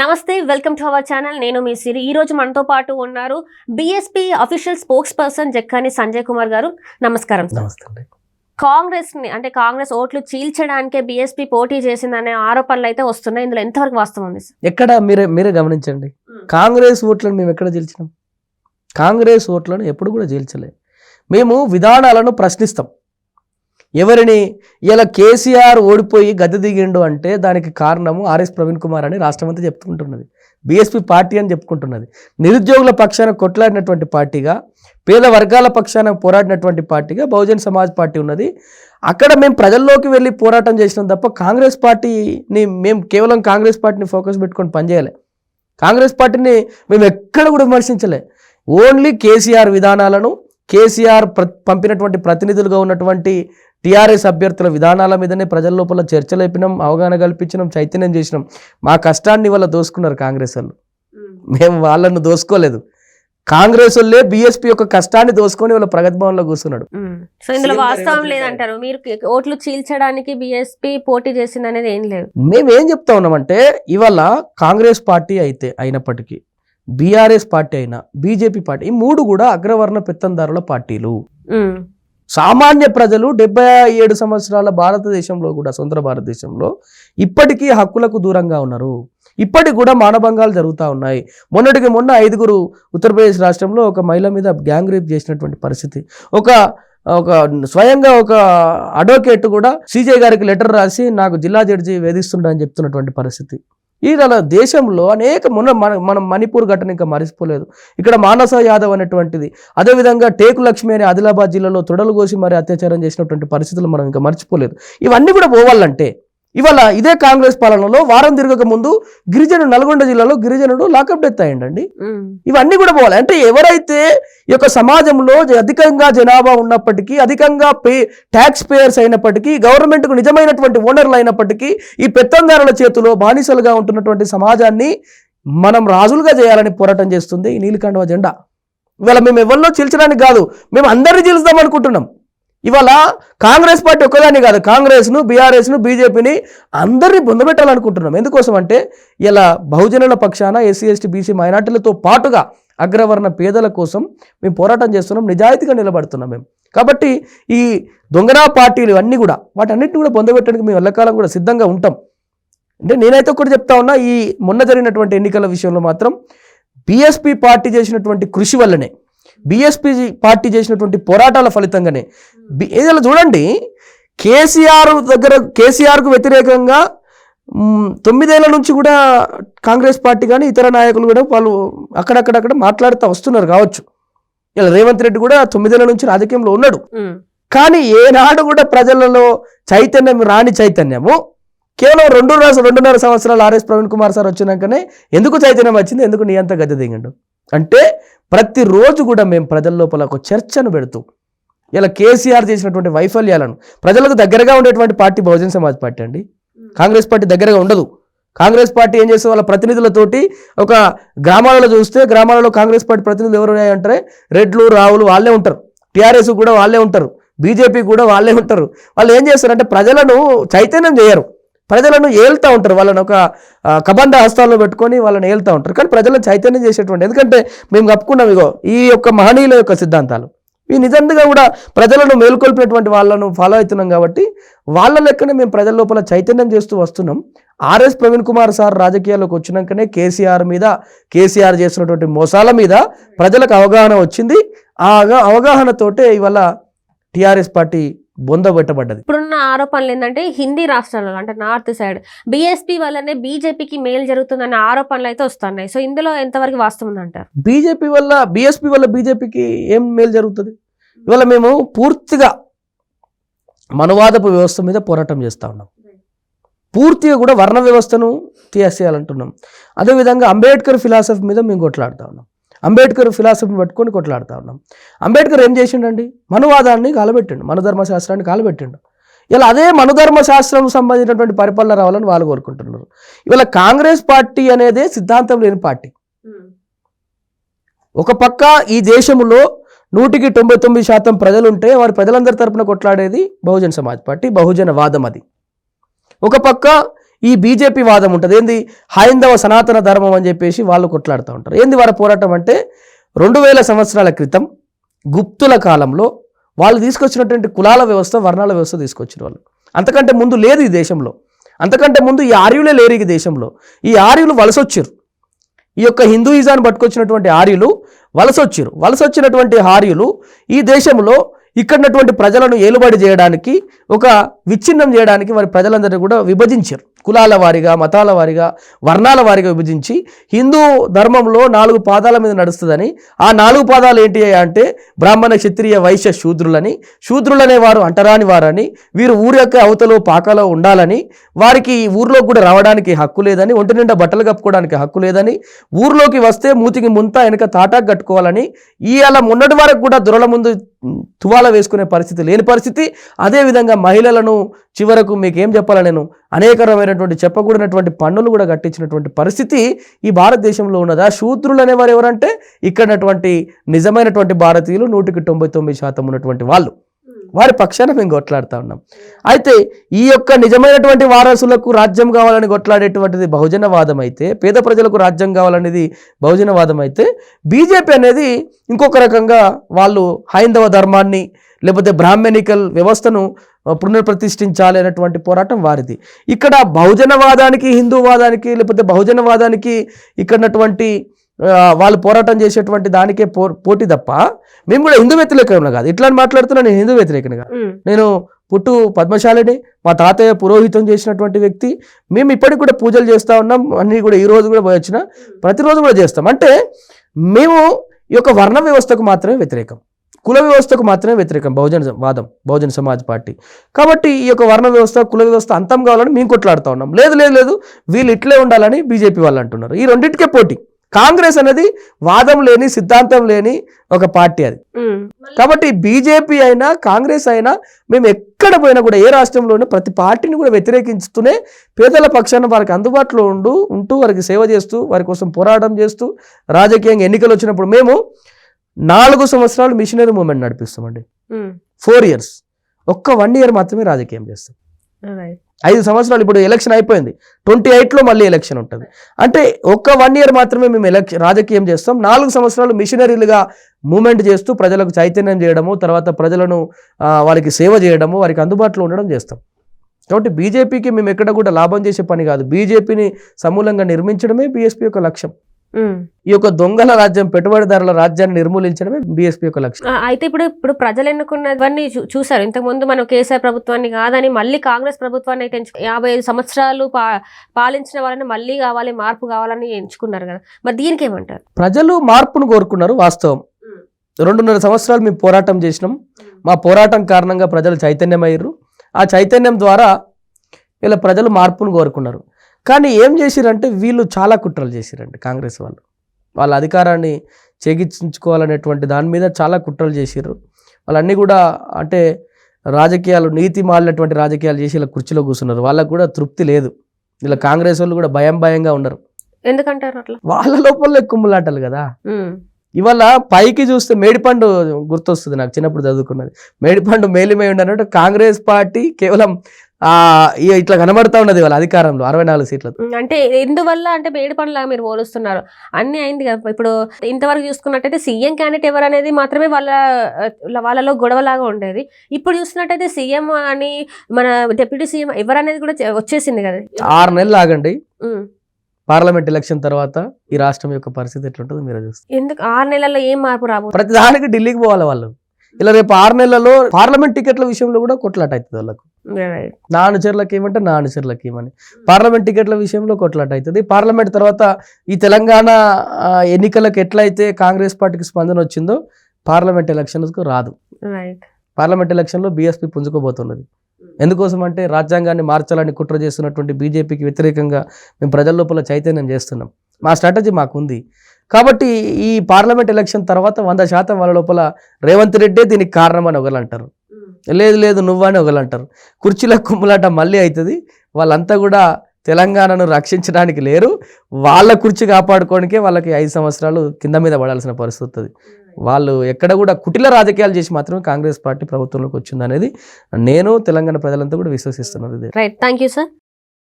నమస్తే welcome to our channel. నేను మీ సిరి. ఈ రోజు మనతో పాటు ఉన్నారు BSP official spokesperson Jakkani Sanjay Kumar garu. నమస్కారం. నమస్తే కాంగ్రెస్ని అంటే కాంగ్రెస్ ఓట్లు చీల్చడానికే బిఎస్పీ పోటీ చేసిందనే ఆరోపణలు అయితే వస్తున్నాయి. ఇందులో ఎంతవరకు వాస్తవం ఉంది ఎక్కడ మీరే మీరే గమనించండి. కాంగ్రెస్ ఓట్లను మేము ఎక్కడ గెలిచినాం కాంగ్రెస్ ఓట్లను ఎప్పుడు కూడా గెలిచలే మేము విధానాలను ప్రశ్నిస్తాం. ఎవరిని? ఇలా కేసీఆర్ ఓడిపోయి గద్దె దిగిండు అంటే దానికి కారణము ఆర్ఎస్ ప్రవీణ్ కుమార్ అని రాష్ట్రమంతా చెప్పుకుంటున్నది. బీఎస్పీ పార్టీ అని చెప్పుకుంటున్నది. నిరుద్యోగుల పక్షాన కొట్లాడినటువంటి పార్టీగా పేద వర్గాల పక్షాన పోరాడినటువంటి పార్టీగా బహుజన్ సమాజ్ పార్టీ ఉన్నది. అక్కడ మేము ప్రజల్లోకి వెళ్ళి పోరాటం చేసినాం తప్ప కాంగ్రెస్ పార్టీని మేము కేవలం కాంగ్రెస్ పార్టీని ఫోకస్ పెట్టుకొని పనిచేయాలి. కాంగ్రెస్ పార్టీని మేము ఎక్కడ కూడా విమర్శించలే. ఓన్లీ కేసీఆర్ విధానాలను కేసీఆర్ ప్ర పంపినటువంటి ప్రతినిధులుగా ఉన్నటువంటి టీఆర్ఎస్ అభ్యర్థుల విధానాల మీదనే ప్రజల లోపల చర్చలు అయిపోయినాం అవగాహన కల్పించినాం చైతన్యం చేసినాం. మా కష్టాన్ని వాళ్ళ దోసుకున్నారు కాంగ్రెస్ వాళ్ళు. మేము వాళ్ళను దోసుకోలేదు. కాంగ్రెస్ వాళ్ళే బీఎస్పీ యొక్క కష్టాన్ని దోసుకొని వాళ్ళ ప్రగతి భవన్లో కూర్చున్నాడు. మ్మ్. సో ఇందులో వాస్తవం లేదంటారు? మీరు ఓట్లు చీల్చడానికి బిఎస్పీ పోటీ చేసింది అనేది ఏం లేదు. మేము ఏం చెప్తా ఉన్నామంటే ఇవాళ కాంగ్రెస్ పార్టీ అయితే అయినప్పటికీ బీఆర్ఎస్ పార్టీ అయినా బీజేపీ పార్టీ ఈ మూడు కూడా అగ్రవర్ణ పెత్తందారుల పార్టీలు. సామాన్య ప్రజలు డెబ్బై ఏడు సంవత్సరాల భారతదేశంలో కూడా స్వతంత్ర భారతదేశంలో ఇప్పటికీ హక్కులకు దూరంగా ఉన్నారు. ఇప్పటికి కూడా మానభంగాలు జరుగుతూ ఉన్నాయి. మొన్నటికి మొన్న ఐదుగురు ఉత్తరప్రదేశ్ రాష్ట్రంలో ఒక మహిళ మీద గ్యాంగ్ రేప్ చేసినటువంటి పరిస్థితి. ఒక ఒక స్వయంగా ఒక అడ్వకేట్ కూడా సీజే గారికి లెటర్ రాసి నాకు జిల్లా జడ్జి వేధిస్తుండని చెప్తున్నటువంటి పరిస్థితి. ఇలా దేశంలో అనేక మొన్న మన మనం మణిపూర్ ఘటన ఇంకా మరిచిపోలేదు. ఇక్కడ మానస యాదవ్ అనేటువంటిది. అదేవిధంగా టేకు లక్ష్మి అనే ఆదిలాబాద్ జిల్లాలో తొడలు కోసి మరి అత్యాచారం చేసినటువంటి పరిస్థితులు మనం ఇంకా మర్చిపోలేదు. ఇవన్నీ కూడా పోవాలంటే ఇవాళ ఇదే కాంగ్రెస్ పాలనలో వారం తిరగక ముందు గిరిజనుడు నల్గొండ జిల్లాలో గిరిజనుడు లాకప్ డెత్ అయ్యండి. ఇవన్నీ కూడా పోవాలి. అంటే ఎవరైతే ఈ యొక్క సమాజంలో అధికంగా జనాభా ఉన్నప్పటికీ అధికంగా పే ట్యాక్స్ పేయర్స్ అయినప్పటికీ గవర్నమెంట్కు నిజమైనటువంటి ఓనర్లు అయినప్పటికీ ఈ పెత్తందారుల చేతిలో బానిసలుగా ఉంటున్నటువంటి సమాజాన్ని మనం రాజులుగా చేయాలని పోరాటం చేస్తుంది ఈ నీలికంఠవ జెండా. ఇవాళ మేము ఎవరిలో చీల్చడానికి కాదు మేము అందరినీ చీల్చుదాం అనుకుంటున్నాం. ఇవాళ కాంగ్రెస్ పార్టీ ఒక్కదాన్ని కాదు కాంగ్రెస్ను బీఆర్ఎస్ను బీజేపీని అందరినీ బొందబెట్టాలనుకుంటున్నాం. ఎందుకోసం అంటే ఇలా బహుజనుల పక్షాన ఎస్సీ ఎస్టీ బీసీ మైనార్టీలతో పాటుగా అగ్రవర్ణ పేదల కోసం మేము పోరాటం చేస్తున్నాం నిజాయితీగా నిలబడుతున్నాం మేము. కాబట్టి ఈ దొంగనా పార్టీలు అన్నీ కూడా వాటన్నిటిని కూడా పొందబెట్టడానికి మేము ఎల్లకాలం కూడా సిద్ధంగా ఉంటాం. అంటే నేనైతే ఒకటి చెప్తా ఉన్నా ఈ మొన్న జరిగినటువంటి ఎన్నికల విషయంలో మాత్రం బీఎస్పీ పార్టీ చేసినటువంటి కృషి వల్లనే బీఎస్పీ పార్టీ చేసినటువంటి పోరాటాల ఫలితంగానే ఏదైనా చూడండి కేసీఆర్ దగ్గర కేసీఆర్కు వ్యతిరేకంగా తొమ్మిదేళ్ళ నుంచి కూడా కాంగ్రెస్ పార్టీ కానీ ఇతర నాయకులు కూడా వాళ్ళు అక్కడక్కడక్కడ మాట్లాడుతూ వస్తున్నారు కావచ్చు. ఇలా రేవంత్ రెడ్డి కూడా తొమ్మిదేళ్ళ నుంచి రాజకీయంలో ఉన్నాడు. కానీ ఏనాడు కూడా ప్రజలలో చైతన్యం రాని చైతన్యము. కేవలం రెండు రెండున్నర సంవత్సరాలు ఆర్ఎస్ ప్రవీణ్ కుమార్ సార్ వచ్చినాకనే ఎందుకు చైతన్యం వచ్చింది ఎందుకు నీ అంత గద్దె దిగండు? అంటే ప్రతిరోజు కూడా మేము ప్రజల లోపల ఒక చర్చను పెడుతూ ఇలా కేసీఆర్ చేసినటువంటి వైఫల్యాలను ప్రజలకు దగ్గరగా ఉండేటువంటి పార్టీ బహుజన్ సమాజ్ పార్టీ అండి. కాంగ్రెస్ పార్టీ దగ్గరగా ఉండదు. కాంగ్రెస్ పార్టీ ఏం చేస్తే వాళ్ళ ప్రతినిధులతోటి ఒక గ్రామాలలో చూస్తే గ్రామాలలో కాంగ్రెస్ పార్టీ ప్రతినిధులు ఎవరు అంటే రెడ్లు రావులు వాళ్ళే ఉంటారు. టీఆర్ఎస్ కూడా వాళ్ళే ఉంటారు. బీజేపీ కూడా వాళ్ళే ఉంటారు. వాళ్ళు ఏం చేస్తారంటే ప్రజలను చైతన్యం చేయరు. ప్రజలను ఏళ్తూ ఉంటారు. వాళ్ళని ఒక కబంధ హస్తాల్లో పెట్టుకొని వాళ్ళని ఏళ్తూ ఉంటారు. కానీ ప్రజలను చైతన్యం చేసేటువంటి ఎందుకంటే మేము కప్పుకున్నాం ఇగో ఈ యొక్క మహనీయుల యొక్క సిద్ధాంతాలు. ఈ నిజంగా కూడా ప్రజలను మేల్కొల్పినటువంటి వాళ్ళను ఫాలో అవుతున్నాం కాబట్టి వాళ్ళ లెక్కనే మేము ప్రజల లోపల చైతన్యం చేస్తూ వస్తున్నాం. ఆర్ఎస్ ప్రవీణ్ కుమార్ సార్ రాజకీయాల్లోకి వచ్చినాకనే కేసీఆర్ మీద కేసీఆర్ చేస్తున్నటువంటి మోసాల మీద ప్రజలకు అవగాహన వచ్చింది. ఆ అవగాహనతోటే ఇవాళ టీఆర్ఎస్ పార్టీ బొందబెట్టబడ్డది ఇప్పుడున్న ఆరోపణలు ఏంటంటే హిందీ రాష్ట్రాలలో అంటే నార్త్ సైడ్ బీఎస్పీ వల్లనే బీజేపీకి మేలు జరుగుతుందనే ఆరోపణలు అయితే వస్తున్నాయి. సో ఇందులో ఎంతవరకు వాస్తవం ఉందంటారు బీజేపీ వల్ల బీఎస్పీ వల్ల బీజేపీకి ఏం మేలు జరుగుతుంది? ఇవాళ మేము పూర్తిగా మనువాదపు వ్యవస్థ మీద పోరాటం చేస్తూ ఉన్నాం. పూర్తిగా కూడా వర్ణ వ్యవస్థను తీసేయాలంటున్నాం. అదేవిధంగా అంబేద్కర్ ఫిలాసఫీ మీద మేము కొట్లాడుతూ ఉన్నాం. అంబేద్కర్ ఫిలాసఫీని పట్టుకొని కొట్లాడుతూ ఉన్నాం. అంబేద్కర్ ఏం చేసిండండి? మనువాదాన్ని కాలబెట్టిండు మనధర్మశాస్త్రాన్ని కాలబెట్టిండు. ఇలా అదే మనుధర్మశాస్త్రం సంబంధించినటువంటి పరిపాలన రావాలని వాళ్ళు కోరుకుంటున్నారు. ఇవాళ కాంగ్రెస్ పార్టీ అనేదే సిద్ధాంతం లేని పార్టీ. ఒక పక్క ఈ దేశంలో నూటికి తొంభై తొమ్మిది శాతం ప్రజలు ఉంటే వారి ప్రజలందరి తరపున కొట్లాడేది బహుజన సమాజ్ పార్టీ బహుజన వాదం అది. ఒక పక్క ఈ బీజేపీ వాదం ఉంటుంది. ఏంది? హైందవ సనాతన ధర్మం అని చెప్పేసి వాళ్ళు కొట్లాడుతూ ఉంటారు. ఏంది వారి పోరాటం అంటే రెండు వేల సంవత్సరాల క్రితం గుప్తుల కాలంలో వాళ్ళు తీసుకొచ్చినటువంటి కులాల వ్యవస్థ వర్ణాల వ్యవస్థ తీసుకొచ్చిన వాళ్ళు. అంతకంటే ముందు లేదు ఈ దేశంలో. అంతకంటే ముందు ఈ ఆర్యులే లేరు ఈ దేశంలో. ఈ ఆర్యులు వలసొచ్చారు. ఈ యొక్క హిందూయిజాన్ని పట్టుకొచ్చినటువంటి ఆర్యులు వలసొచ్చారు. వలసొచ్చినటువంటి ఆర్యులు ఈ దేశంలో ఇక్కడటువంటి ప్రజలను ఏలుబడి చేయడానికి ఒక విచ్ఛిన్నం చేయడానికి వారి ప్రజలందరినీ కూడా విభజించారు. కులాల వారిగా మతాల వారిగా వర్ణాల వారిగా విభజించి హిందూ ధర్మంలో నాలుగు పాదాల మీద నడుస్తుందని ఆ నాలుగు పాదాలు ఏంటి అంటే బ్రాహ్మణ క్షత్రియ వైశ్య శూద్రులని. శూద్రులనే వారు అంటరాని వారని వీరు ఊరి యొక్క అవతలో పాకలో ఉండాలని వారికి ఊర్లో కూడా రావడానికి హక్కు లేదని ఒంటి నిండా బట్టలు కప్పుకోవడానికి హక్కు లేదని ఊర్లోకి వస్తే మూతికి ముంత వెనక తాటాకు కట్టుకోవాలని ఈ అలా మొన్నటి వరకు కూడా దొరల ముందు తువాల వేసుకునే పరిస్థితి లేని పరిస్థితి. అదేవిధంగా మహిళలను చివరకు మీకు ఏం చెప్పాలా నేను? అనేకరమైనటువంటి చెప్పకూడనటువంటి పన్నులు కూడా కట్టించినటువంటి పరిస్థితి ఈ భారతదేశంలో ఉన్నదా? శూద్రులు అనేవారు ఎవరంటే ఇక్కడటువంటి నిజమైనటువంటి భారతీయులు నూటికి తొంభై తొమ్మిది శాతం ఉన్నటువంటి వాళ్ళు. వారి పక్షాన మేము కొట్లాడుతూ ఉన్నాం. అయితే ఈ యొక్క నిజమైనటువంటి వారసులకు రాజ్యం కావాలని కొట్లాడేటువంటిది బహుజనవాదం అయితే పేద ప్రజలకు రాజ్యం కావాలనేది బహుజనవాదం అయితే బీజేపీ అనేది ఇంకొక రకంగా వాళ్ళు హైందవ ధర్మాన్ని లేకపోతే బ్రాహ్మణికల్ వ్యవస్థను పునర్ప్రతిష్ఠించాలి అనేటువంటి పోరాటం వారిది. ఇక్కడ బహుజనవాదానికి హిందూవాదానికి లేకపోతే బహుజనవాదానికి ఇక్కడ వాళ్ళు పోరాటం చేసేటువంటి దానికే పో పోటీ తప్ప మేము కూడా హిందూ వ్యతిరేకంగా కాదు. ఇట్లా మాట్లాడుతున్నా నేను హిందూ వ్యతిరేకంగా నేను పుట్టు పద్మశాలిని మా తాతయ్య పురోహితం చేసినటువంటి వ్యక్తి. మేము ఇప్పటికి కూడా పూజలు చేస్తూ ఉన్నాం. అన్నీ కూడా ఈ రోజు కూడా పోయి వచ్చిన ప్రతిరోజు కూడా చేస్తాం. అంటే మేము ఈ యొక్క వర్ణ వ్యవస్థకు మాత్రమే వ్యతిరేకం. కుల వ్యవస్థకు మాత్రమే వ్యతిరేకం. బహుజన వాదం బహుజన సమాజ్ పార్టీ. కాబట్టి ఈ యొక్క వర్ణ వ్యవస్థ కుల వ్యవస్థ అంతం కావాలని మేము కొట్లాడుతూ ఉన్నాం. లేదు లేదు లేదు. వీళ్ళు ఇట్లే ఉండాలని బీజేపీ వాళ్ళు అంటున్నారు. ఈ రెండింటికే పోటీ. కాంగ్రెస్ అనేది వాదం లేని సిద్ధాంతం లేని ఒక పార్టీ అది. కాబట్టి బీజేపీ అయినా కాంగ్రెస్ అయినా మేము ఎక్కడ పోయినా కూడా ఏ రాష్ట్రంలోనూ ప్రతి పార్టీని కూడా వ్యతిరేకిస్తూనే పేదల పక్షాన వారికి అందుబాటులో ఉండు ఉంటూ వారికి సేవ చేస్తూ వారి కోసం పోరాటం చేస్తూ రాజకీయంగా ఎన్నికలు వచ్చినప్పుడు మేము నాలుగు సంవత్సరాలు మిషనరీ మూమెంట్ నడిపిస్తామండి. ఫోర్ ఇయర్స్ ఒక్క వన్ ఇయర్ మాత్రమే రాజకీయం చేస్తాం. ఐదు సంవత్సరాలు ఇప్పుడు ఎలక్షన్ అయిపోయింది. ట్వంటీ ఎయిట్లో మళ్ళీ ఎలక్షన్ ఉంటుంది. అంటే ఒక్క వన్ ఇయర్ మాత్రమే మేము ఎలక్షన్ రాజకీయం చేస్తాం. నాలుగు సంవత్సరాలు మిషనరీలుగా మూమెంట్ చేస్తూ ప్రజలకు చైతన్యం చేయడము తర్వాత ప్రజలను వారికి సేవ చేయడము వారికి అందుబాటులో ఉండడం చేస్తాం. కాబట్టి బీజేపీకి మేము ఎక్కడ కూడా లాభం చేసే పని కాదు. బీజేపీని సమూలంగా నిర్మించడమే బీఎస్పీ యొక్క లక్ష్యం. ఈ యొక్క దొంగల రాజ్యం పెట్టుబడిదారుల రాజ్యాన్ని నిర్మూలించడమే బీఎస్పీ యొక్క లక్ష్యం. అయితే ఇప్పుడు ఇప్పుడు ప్రజలు ఎన్నుకున్నవన్నీ చూసారు. ఇంతకు ముందు మనం కేసీఆర్ ప్రభుత్వాన్ని కాదని మళ్ళీ కాంగ్రెస్ ప్రభుత్వాన్ని అయితే యాభై ఐదు సంవత్సరాలు పాలించిన వాళ్ళని మళ్ళీ కావాలి మార్పు కావాలని ఎంచుకున్నారు కదా. మరి దీనికి ఏమంటారు? ప్రజలు మార్పును కోరుకున్నారు వాస్తవం. రెండున్నర సంవత్సరాలు మేము పోరాటం చేసినాం. మా పోరాటం కారణంగా ప్రజలు చైతన్యమయ్యారు ఆ చైతన్యం ద్వారా ఇలా ప్రజలు మార్పును కోరుకున్నారు. కానీ ఏం చేసిరంటే వీళ్ళు చాలా కుట్రలు చేసిరండి కాంగ్రెస్ వాళ్ళు. వాళ్ళ అధికారాన్ని చేగించుకోవాలనేటువంటి దాని మీద చాలా కుట్రలు చేసిర్రు. వాళ్ళన్నీ కూడా అంటే రాజకీయాలు నీతి మాలినటువంటి రాజకీయాలు చేసి ఇలా కుర్చీలో కూర్చున్నారు. వాళ్ళకు కూడా తృప్తి లేదు. ఇలా కాంగ్రెస్ వాళ్ళు కూడా భయం భయంగా ఉన్నారు. ఎందుకంటారు అట్లా? వాళ్ళ లోపల కుమ్ములాటలు కదా. ఇవాళ పైకి చూస్తే మేడిపండు గుర్తొస్తుంది నాకు చిన్నప్పుడు చదువుకున్నది. మేడిపండు మేలిమై ఉండనట్టు కాంగ్రెస్ పార్టీ కేవలం ఇట్లా కనబడతా ఉన్నది వాళ్ళ అధికారంలో అరవై నాలుగు సీట్లతో. ఉమ్, అంటే ఎందువల్ల అంటే మేడి పండ్లాగా మీరు పోలుస్తున్నారు? అన్ని అయింది కదా. ఇప్పుడు ఇంతవరకు చూసుకున్నట్టయితే సీఎం క్యాండిడేట్ ఎవరు అనేది మాత్రమే వాళ్ళ వాళ్ళలో గొడవలాగా ఉండేది. ఇప్పుడు చూసినట్టయితే సీఎం అని మన డిప్యూటీ సీఎం ఎవరు అనేది కూడా వచ్చేసింది కదా. ఆరు నెలలు ఆగండి. పార్లమెంట్ ఎలక్షన్ తర్వాత ఈ రాష్ట్రం యొక్క పరిస్థితి ఎట్లుంటుందో మీరు చూస్తారు. ఎందుకు? ఆరు నెలల్లో ఏం మార్పు రాబో ప్రతి దానికి ఢిల్లీకి పోవాలి వాళ్ళు. ఇలా రేపు ఆరు నెలలలో పార్లమెంట్ టికెట్ల విషయంలో కూడా కొట్లాట అవుతుంది వాళ్ళకు. నా అనుచరులకు ఏమంటే నా అనుచరులకు ఏమని పార్లమెంట్ టికెట్ల విషయంలో కొట్లాట అవుతుంది. పార్లమెంట్ తర్వాత ఈ తెలంగాణ ఎన్నికలకు ఎట్లయితే కాంగ్రెస్ పార్టీకి స్పందన వచ్చిందో పార్లమెంట్ ఎలక్షన్స్కు రాదు. పార్లమెంట్ ఎలక్షన్లో బీఎస్పీ పుంజుకోబోతున్నది. ఎందుకోసం అంటే రాజ్యాంగాన్ని మార్చాలని కుట్ర చేస్తున్నటువంటి బీజేపీకి వ్యతిరేకంగా మేము ప్రజల లోపల చైతన్యం చేస్తున్నాం. మా స్ట్రాటజీ మాకుంది. కాబట్టి ఈ పార్లమెంట్ ఎలక్షన్ తర్వాత వంద శాతం వాళ్ళ లోపల రేవంత్ రెడ్డే దీనికి కారణం అని ఒకరు అంటారు. లేదు లేదు నువ్వని ఒకరు అంటారు. కుర్చీల కుమ్ములాట మళ్ళీ అవుతుంది వాళ్ళంతా కూడా తెలంగాణను రక్షించడానికి లేరు. వాళ్ళ కుర్చీ కాపాడుకోవడానికే వాళ్ళకి ఐదు సంవత్సరాలు కింద మీద పడాల్సిన పరిస్థితి వస్తుంది వాళ్ళు ఎక్కడ కూడా కుటిల రాజకీయాలు చేసి మాత్రమే కాంగ్రెస్ పార్టీ ప్రభుత్వంలోకి వచ్చిందనేది నేను తెలంగాణ ప్రజలంతా కూడా విశ్వసిస్తున్నారు ఇది. Right thank you sir